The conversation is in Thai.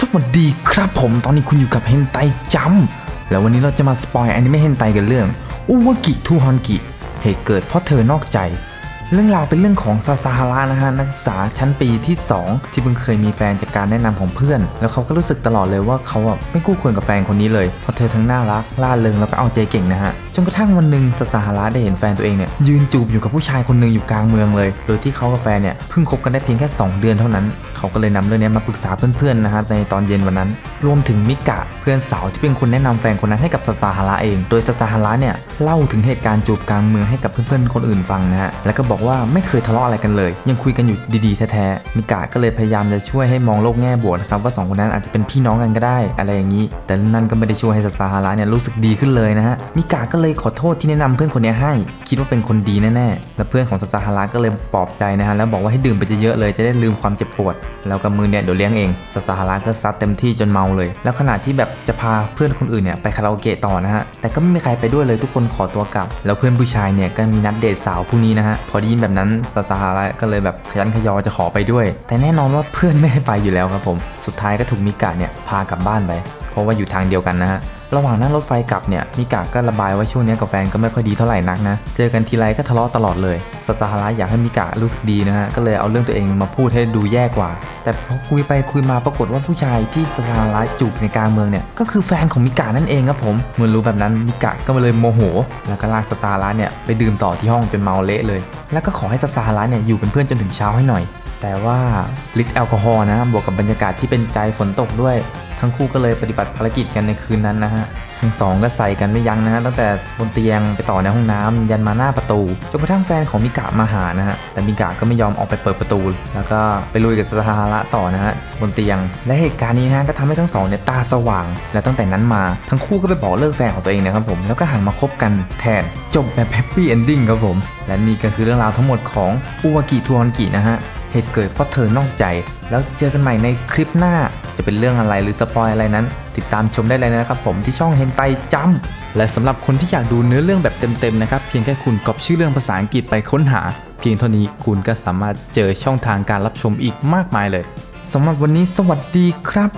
สวัสดีครับผมตอนนี้คุณอยู่กับเฮนไตจัมแล้ววันนี้เราจะมาสปอยอนิเมะเฮนไตกันเรื่องอุวากิทูฮอนกิเหตุเกิดเพราะเธอนอกใจ เรื่องราวเป็นเรื่องของซาซาฮาระนะฮะนักศึกษาชั้นปีที่ 2 ที่เพิ่งเคยมีแฟนจากการแนะนำของเพื่อน แล้วเขาก็รู้สึกตลอดเลยว่าเขาอะไม่คู่ควรกับแฟนคนนี้เลยเพราะเธอทั้งน่ารักล่าเริงแล้วก็เอาใจเก่งนะฮะจนกระทั่งวันหนึ่งซาซาฮาระได้เห็นแฟนตัวเองเนี่ยยืนจูบอยู่กับผู้ชายคนหนึ่งอยู่กลางเมืองเลย โดยที่เขากับแฟนเนี่ยเพิ่งคบกันได้เพียงแค่ 2 เดือนเท่านั้น เขาก็เลยนำเรื่องนี้มาปรึกษาเพื่อนๆนะฮะในตอนเย็นวันนั้น รวมถึงมิกะเพื่อนสาวที่เป็นคนแนะนำแฟนคนนั้นให้กับซาซาฮาระเอง โดยซาซาฮาระเนี่ยเล่าถึงเหตุการณ์จูบกลางเมืองให้กับเพื่อนๆคนอื่นฟังนะฮะแล้วก็บอกว่าไม่เคยทะเลาะอะไรกันเลย ยังคุยกันอยู่ดีๆแท้ๆมิกะก็เลยพยายามจะช่วยให้มองโลกแง่บวกนะครับว่าสองคนนั้นอาจจะเป็นพี่น้องกันก็ได้อะไรอย่างนี้ แต่นั่นก็ไม่ได้ช่วยให้ซาซาฮาระเนี่ยรู้สึกดีขึ้นเลยนะฮะมิกะก็เลยขอโทษที่แนะนำเพื่อนคนนี้ให้ คิดว่าเป็นคนดีแน่ๆและเพื่อนของซาซาฮาระก็เลยปลอบใจนะฮะแล้วบอกว่าให้ดื่มไปเยอะๆเลยจะได้ลืมความเจ็บปวด แล้วกับมือเนี่ยเดี๋ยวเลี้ยงเองซาซาฮาระก็ซัดเต็มที่จนเมาเลย แล้วขณะที่แบบจะพาเพื่อนคนอื่นเนี่ยไปคาราโอเกะต่อนะฮะแต่ก็ไม่มีใครไปด้วยเลยทุกคนขอตัวกลับ แล้วเพื่อนผู้ชายเนี่ยก็มีนัดเดทสาวพรุ่งนี้นะฮะพอได้ยินแบบนั้นซาซาฮาระก็เลยแบบขยันขยอจะขอไปด้วย แต่แน่นอนว่าเพื่อนไม่ให้ไปอยู่แล้วครับผม สุดท้ายก็ถูกมิกะเนี่ยพากลับบ้านไป เพราะว่าอยู่ทางเดียวกันนะฮะ ระหว่างนั่งรถไฟกลับเนี่ยมิกะก็ระบายว่าช่วงนี้กับแฟนก็ไม่ค่อยดีเท่าไหร่นักนะ เจอกันทีไรก็ทะเลาะตลอดเลยซาซาฮาระอยากให้มิกะรู้สึกดีนะฮะ ก็เลยเอาเรื่องตัวเองมาพูดให้ดูแย่กว่า แต่พอคุยไปคุยมาปรากฏว่าผู้ชายที่ซาซาฮาระจูบในกลางเมืองเนี่ย ก็คือแฟนของมิกะนั่นเองครับผมเมื่อรู้แบบนั้นมิกะก็เลยโมโห แล้วก็ลากซาซาฮาระเนี่ยไปดื่มต่อที่ห้องจนเมาเละเลย แล้วก็ขอให้ซาซาฮาระเนี่ยอยู่เป็นเพื่อนจนถึงเช้าให้หน่อย แต่ว่าฤทธิ์แอลกอฮอล์นะบวกกับบรรยากาศที่เป็นใจฝนตกด้วย ทั้งคู่ก็เลยปฏิบัติภารกิจกันในคืนนั้นนะฮะทั้งสองก็ใส่กันไม่ยั้งนะฮะตั้งแต่บนเตียงไปต่อในห้องน้ำยันมาหน้าประตูจนกระทั่งแฟนของมิกะมาหานะฮะแต่มิกะก็ไม่ยอมออกไปเปิดประตู แล้วก็ไปลุยกับสหาระต่อนะฮะบนเตียง และเหตุการณ์นี้นะฮะก็ทำให้ทั้งสองเนี่ยตาสว่าง และตั้งแต่นั้นมาทั้งคู่ก็ไปบอกเลิกแฟนของตัวเองนะครับผมแล้วก็หันมาคบกันแทนจบแบบแฮปปี้เอนดิ้งครับผมและนี่ก็คือเรื่องราวทั้งหมดของอุวากิทัวอนกินะฮะ เหตุเกิดเพราะเธอนอกใจ แล้วเจอกันใหม่ในคลิปหน้า จะเป็นเรื่องอะไรหรือสปอยอะไรนั้น ติดตามชมได้เลยนะครับผมที่ช่องเฮนไตจัมและสำหรับคนที่อยากดูเนื้อเรื่องแบบเต็มๆนะครับเพียงแค่คุณกรอบชื่อเรื่องภาษาอังกฤษไปค้นหา เพียงเท่านี้คุณก็สามารถเจอช่องทางการรับชมอีกมากมายเลยสำหรับวันนี้สวัสดีครับ